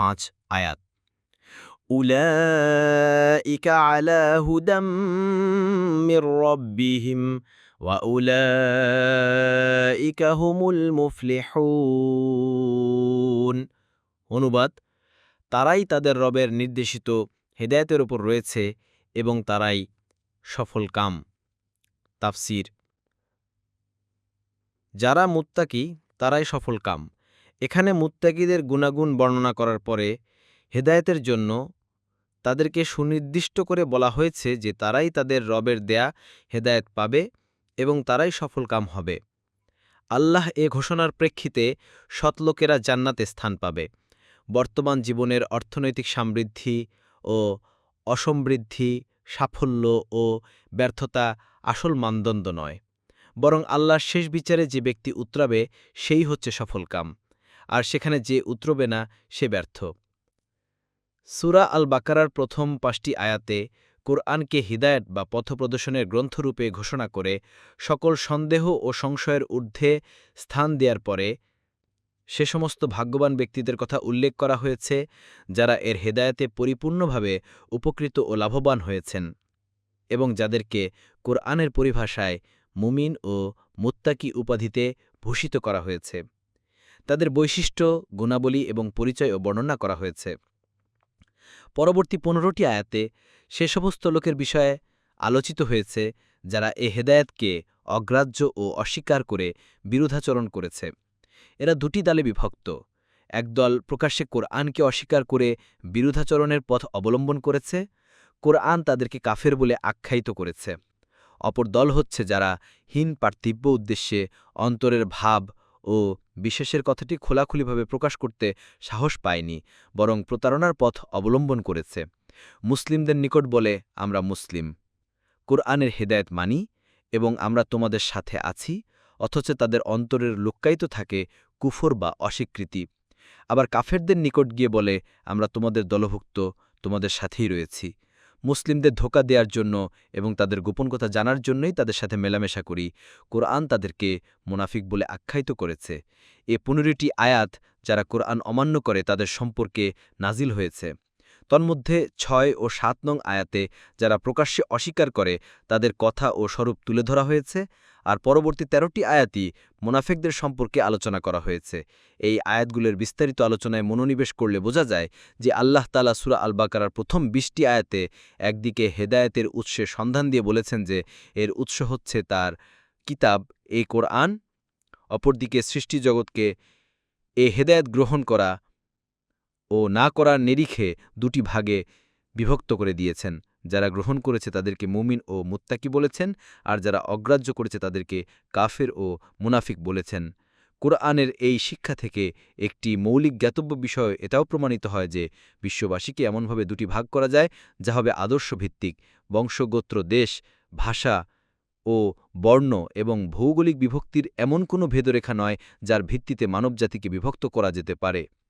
পাঁচ আয়াত أولئك على هدى من ربهم وأولئك هم المفلحون অনুবাদ তারাই তাদের রবের নির্দেশিত হেদায়েতের উপর রয়েছে এবং তারাই সফল কাম তাফসির যারা মুত্তাকি তারাই সফল কাম এখানে মুত্তাকিদের গুণাগুণ বর্ণনা করার পরে হেদায়েতের জন্য তাদেরকে সুনির্দিষ্ট করে বলা হয়েছে যে তারাই তাদের রবের দেয়া হেদায়েত পাবে এবং তারাই সফল কাম হবে। আল্লাহ এ ঘোষণার প্রেক্ষিতে সৎলোকেরা জান্নাতে স্থান পাবে। বর্তমান জীবনের অর্থনৈতিক সমৃদ্ধি ও অসমৃদ্ধি, সাফল্য ও ব্যর্থতা আসল মানদণ্ড নয়। বরং আল্লাহর শেষ বিচারে যে ব্যক্তি উতরাবে, সেই হচ্ছে সফল কাম। আর সেখানে যে উতরবে না, সে ব্যর্থ। সুরা আল বাকারার প্রথম পাঁচটি আয়াতে কোরআনকে হিদায়ত বা পথপ্রদর্শনের গ্রন্থরূপে ঘোষণা করে সকল সন্দেহ ও সংশয়ের ঊর্ধ্বে স্থান দেওয়ার পরে সে সমস্ত ভাগ্যবান ব্যক্তিদের কথা উল্লেখ করা হয়েছে, যারা এর হেদায়েতে পরিপূর্ণভাবে উপকৃত ও লাভবান হয়েছেন এবং যাদেরকে কোরআনের পরিভাষায় মুমিন ও মুত্তাকি উপাধিতে ভূষিত করা হয়েছে। তাদের বৈশিষ্ট্য, গুণাবলী এবং পরিচয় ও বর্ণনা করা হয়েছে। পরবর্তী পনেরোটি আয়াতে সে সমস্ত লোকের বিষয়ে আলোচিত হয়েছে, যারা এ হেদায়েতকে অগ্রাহ্য ও অস্বীকার করে বিরোধাচরণ করেছে। এরা দুটি দলে বিভক্ত। একদল প্রকাশ্যে কোরআনকে অস্বীকার করে বিরোধাচরণের পথ অবলম্বন করেছে, কোরআন তাদেরকে কাফের বলে আখ্যায়িত করেছে। অপর দল হচ্ছে যারা হীন পার্থিব্য উদ্দেশ্যে অন্তরের ভাব ও বিশেষের কথাটি খোলাখুলিভাবে প্রকাশ করতে সাহস পায়নি, বরং প্রতারণার পথ অবলম্বন করেছে। মুসলিমদের নিকট বলে, আমরা মুসলিম। কোরআনের হেদায়েত মানি এবং আমরা তোমাদের সাথে আছি, অথচ তাদের অন্তরের লুক্কায়িত থাকে কুফর বা অস্বীকৃতি। আবার কাফেরদের নিকট গিয়ে বলে, আমরা তোমাদের দলভুক্ত, তোমাদের সাথেই রয়েছি। মুসলিমদের ধোকা দেওয়ার জন্য এবং তাদের গোপন কথা জানার জন্যই তাদের সাথে মেলামেশা করি। কোরআন তাদেরকে মুনাফিক বলে আখ্যায়িত করেছে। এ পনেরোটি আয়াত যারা কোরআন অমান্য করে তাদের সম্পর্কে নাজিল হয়েছে। তন্মধ্যে ছয় ও সাত নং আয়াতে যারা প্রকাশ্যে অস্বীকার করে, তাদের কথা ও স্বরূপ তুলে ধরা হয়েছে আর পরবর্তী তেরোটি আয়াতই মোনাফেকদের সম্পর্কে আলোচনা করা হয়েছে। এই আয়াতগুলোর বিস্তারিত আলোচনায় মনোনিবেশ করলে বোঝা যায় যে আল্লাহ তালা সুরা আল বাকারার প্রথম বিশটি আয়াতে একদিকে হেদায়েতের উৎসের সন্ধান দিয়ে বলেছেন যে এর উৎস হচ্ছে তার কিতাব, এ কোরআন, অপরদিকে সৃষ্টি জগৎকে এ হেদায়েত গ্রহণ করা ও না করার নিরিখে দুটি ভাগে বিভক্ত করে দিয়েছেন। যারা গ্রহণ করেছে তাদেরকে মুমিন ও মুত্তাকি বলেছেন, আর যারা অগ্রাহ্য করেছে তাদেরকে কাফের ও মুনাফিক বলেছেন। কোরআনের এই শিক্ষা থেকে একটি মৌলিক জ্ঞাতব্য বিষয়, এটাও প্রমাণিত হয় যে বিশ্ববাসীকে এমনভাবে দুটি ভাগ করা যায়, যা হবে আদর্শভিত্তিক, বংশগোত্র, দেশ, ভাষা ও বর্ণ এবং ভৌগোলিক বিভক্তির এমন কোনো ভেদরেখা নয়, যার ভিত্তিতে মানবজাতিকে বিভক্ত করা যেতে পারে।